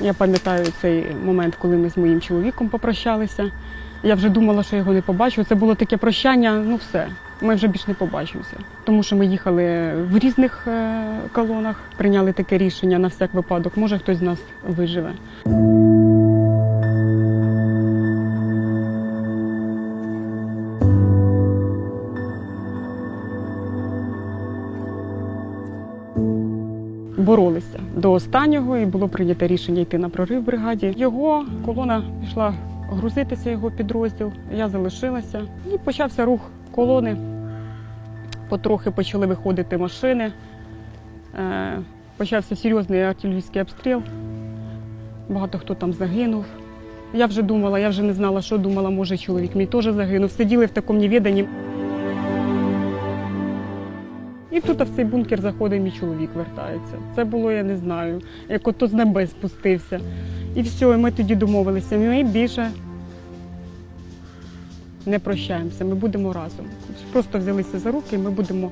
Я пам'ятаю цей момент, коли ми з моїм чоловіком попрощалися. Я вже думала, що його не побачу. Це було таке прощання, ну все. Ми вже більш не побачимося. Тому що ми їхали в різних е, колонах, прийняли таке рішення на всяк випадок. Може хтось з нас виживе. Боролися до останнього, і було прийнято рішення йти на прорив бригаді. Його колона пішла грузитися, його підрозділ. Я залишилася. І почався рух колони. Потрохи почали виходити машини. Е, Почався серйозний артилерійський обстріл. Багато хто там загинув. Я вже думала, я вже не знала, що думала, може чоловік мій теж загинув. Сиділи в такому невіданні. І тут в цей бункер заходить мій чоловік, вертається. Це було, я не знаю, як ото з небес спустився. І все, і ми тоді домовилися. Ми більше не прощаємося, ми будемо разом. Просто взялися за руки, і ми будемо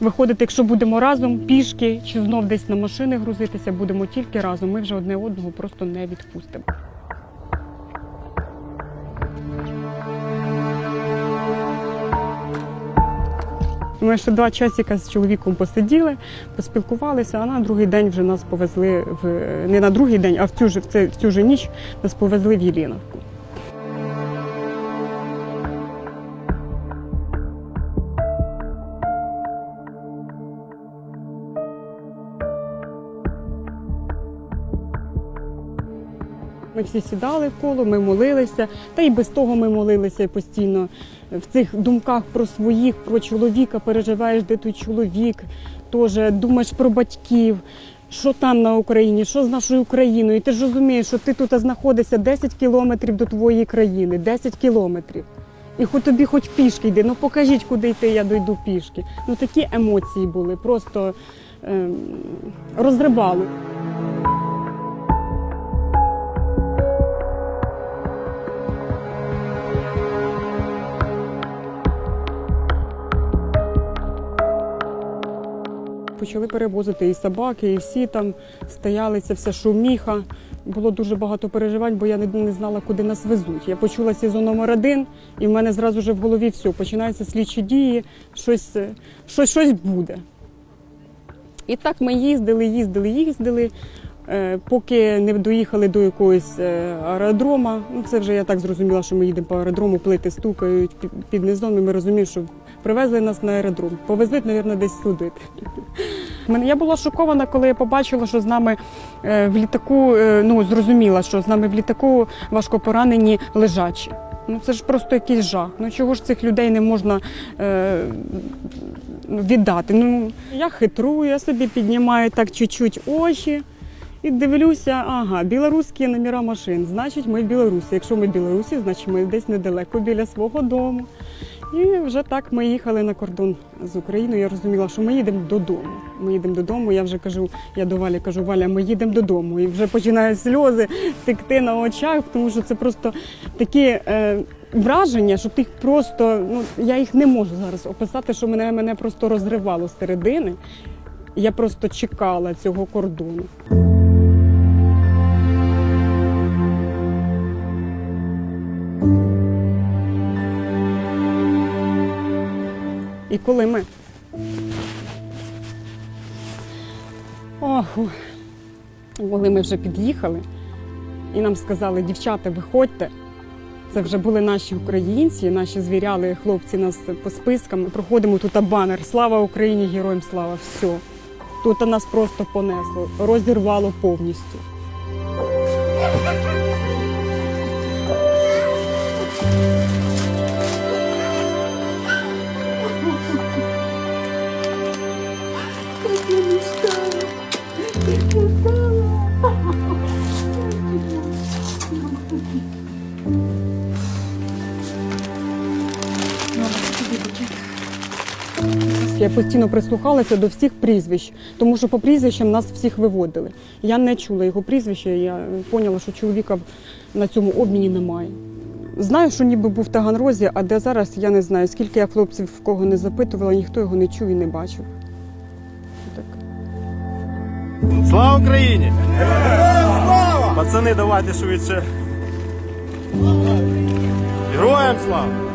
виходити, якщо будемо разом, пішки чи знов десь на машини грузитися, будемо тільки разом. Ми вже одне одного просто не відпустимо. Ми ще два часика з чоловіком посиділи, поспілкувалися, а на другий день вже нас повезли в не на другий день, а в цю ж в, це, в цю ж ніч нас повезли в Єліновку. Ми всі сідали в коло, ми молилися, та й без того ми молилися постійно. В цих думках про своїх, про чоловіка, переживаєш, де той чоловік, теж думаєш про батьків, що там на Україні, що з нашою Україною. І ти ж розумієш, що ти тут знаходишся 10 кілометрів до твоєї країни, 10 кілометрів. І хоч тобі хоч пішки йди, ну покажіть, куди йти, я дойду пішки. Ну такі емоції були, просто ем, розривали. Почали перевозити і собаки, і всі там стояли, це вся шуміха. Було дуже багато переживань, бо я не, не знала, куди нас везуть. Я почула СІЗО номер один, і в мене зразу вже в голові все, починаються слідчі дії, щось, е, щось, щось буде. І так ми їздили, їздили, їздили, е, поки не доїхали до якогось е, аеродрома. Ну, це вже я так зрозуміла, що ми їдемо по аеродрому, плити стукають під, під низом, і ми розуміємо, що привезли нас на аеродром. Повезли, мабуть, десь судити. Я була шокована, коли я побачила, що з нами е, в літаку, е, ну зрозуміла, що з нами в літаку важко поранені лежачі. Ну це ж просто якийсь жах. Ну чого ж цих людей не можна е, віддати? Ну я хитрую, я собі піднімаю так чуть-чуть очі і дивлюся, ага, білоруські номера машин. Значить, ми в Білорусі. Якщо ми Білорусі, значить ми десь недалеко біля свого дому. І вже так ми їхали на кордон з Україною. Я розуміла, що ми їдемо додому. Ми їдемо додому. Я вже кажу, я до Валі кажу, Валя, ми їдемо додому. І вже починають сльози текти на очах, тому що це просто такі е, враження, що ти їх просто, ну я їх не можу зараз описати, що мене, мене просто розривало з середини. Я просто чекала цього кордону. І коли ми. Ох, коли ми вже під'їхали, і нам сказали, дівчата, виходьте. Це вже були наші українці, наші звіряли хлопці нас по спискам. Проходимо тут банер Слава Україні! Героям слава! Все. Тут нас просто понесло, розірвало повністю. Я постійно прислухалася до всіх прізвищ, тому що по прізвищам нас всіх виводили. Я не чула його прізвища, я поняла, що чоловіка на цьому обміні немає. Знаю, що ніби був в Таганрозі, а де зараз я не знаю. Скільки я хлопців в кого не запитувала, ніхто його не чув і не бачив. Так. Слава Україні! Слава! Пацани, давайте швидше. Героям слава!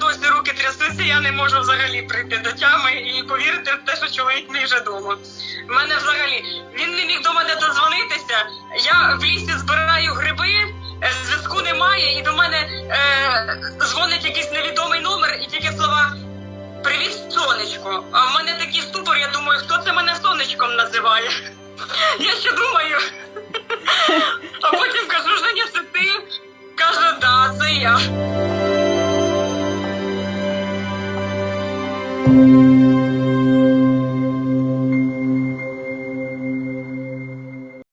Досі руки трясуться, я не можу взагалі прийти до тями і повірити в те, що чоловік мій вже вдома. У мене взагалі він не міг до мене дозвонитися. Я в лісі збираю гриби, е, зв'язку немає, і до мене е, дзвонить якийсь невідомий номер, і тільки довго. А в мене такий ступор, я думаю, хто це мене сонечком називає? Я ще думаю. А потім кажу, Женя, це ти. Каже, да, це я.